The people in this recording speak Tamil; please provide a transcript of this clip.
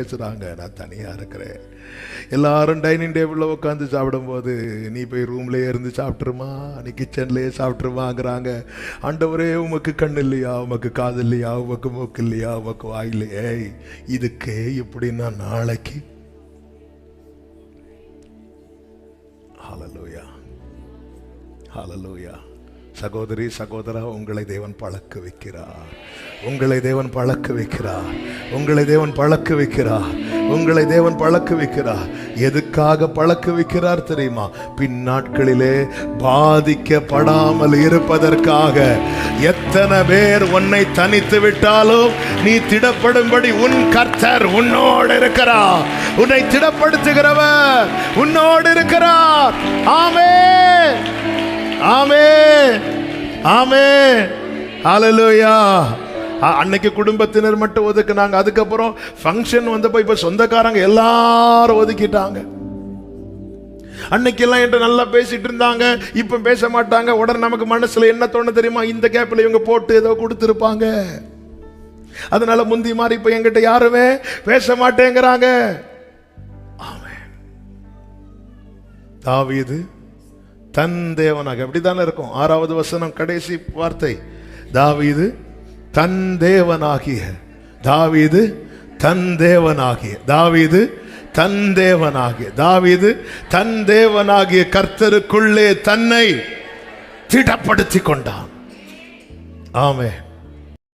பேசுகிறாங்க நான் தனியா இருக்கிறேன். எல்லாரும் டைனிங் டேபிளில் உட்காந்து சாப்பிடும்போது நீ போய் ரூம்லேயே இருந்து சாப்பிட்ருமா நீ கிச்சன்லேயே சாப்பிட்ருமாங்கிறாங்க ஆண்டவரே உமக்கு கண் இல்லையா? உமக்கு காது இல்லையா? உமக்கு மூக்கு இல்லையா? உமக்கு வாய் இல்லையே? இதுக்கே இப்படின்னா நாளைக்கு. ஹalleluya ஹalleluya சகோதரி சகோதரா உங்களை தேவன் பழக்க வைக்கிறார். உங்களை தேவன் பழக்க வைக்கிறார். உங்களை தேவன் பழக்க வைக்கிறார். உங்களை தேவன் பழக்க வைக்கிறார். எதுக்காக பழக்க வைக்கிறார் தெரியுமா? பின்னாட்களிலே பாதிக்கப்படாமல் இருப்பதற்காக. எத்தனை பேர் உன்னை தனித்து விட்டாலும் நீ திடப்படும்படி உன் கர்த்தர் உன்னோடு இருக்கிறார். உன்னை திடப்படுத்துகிறவர் உன்னோடு இருக்கிறார். ஆமே ஆமே ஆமே ஹalleluya அன்னைக்கு குடும்பத்தினர் மட்டும் ஒதுக்குனாங்க. அதுக்கப்புறம் ஃபங்க்ஷன் வந்தப்போ இப்போ சொந்தக்காரங்க எல்லாரும் ஒதுக்கிட்டாங்க. அன்னைக்கெல்லாம் என்கிட்ட நல்லா பேசிட்டு இருந்தாங்க. இப்ப பேச மாட்டாங்க. உடனே நமக்கு மனசுல என்ன தோணு தெரியுமா? இந்த கேப்ல இவங்க போட்டு ஏதோ கொடுத்துருப்பாங்க. அதனால முந்தி மாதிரி இப்ப என்கிட்ட யாருமே பேச மாட்டேங்கிறாங்க. ஆமென். தாவீது தன் தேவனாக. அப்படித்தானே இருக்கும்? ஆறாவது வசனம் கடைசி வார்த்தை. தாவீது தன் தேவனாகிய. தாவீது தன் தேவனாகிய. தாவீது தன் தேவனாகிய. தாவீது தன் தேவனாகிய கர்த்தருக்குள்ளே தன்னை திடப்படுத்தி கொண்டான். ஆமே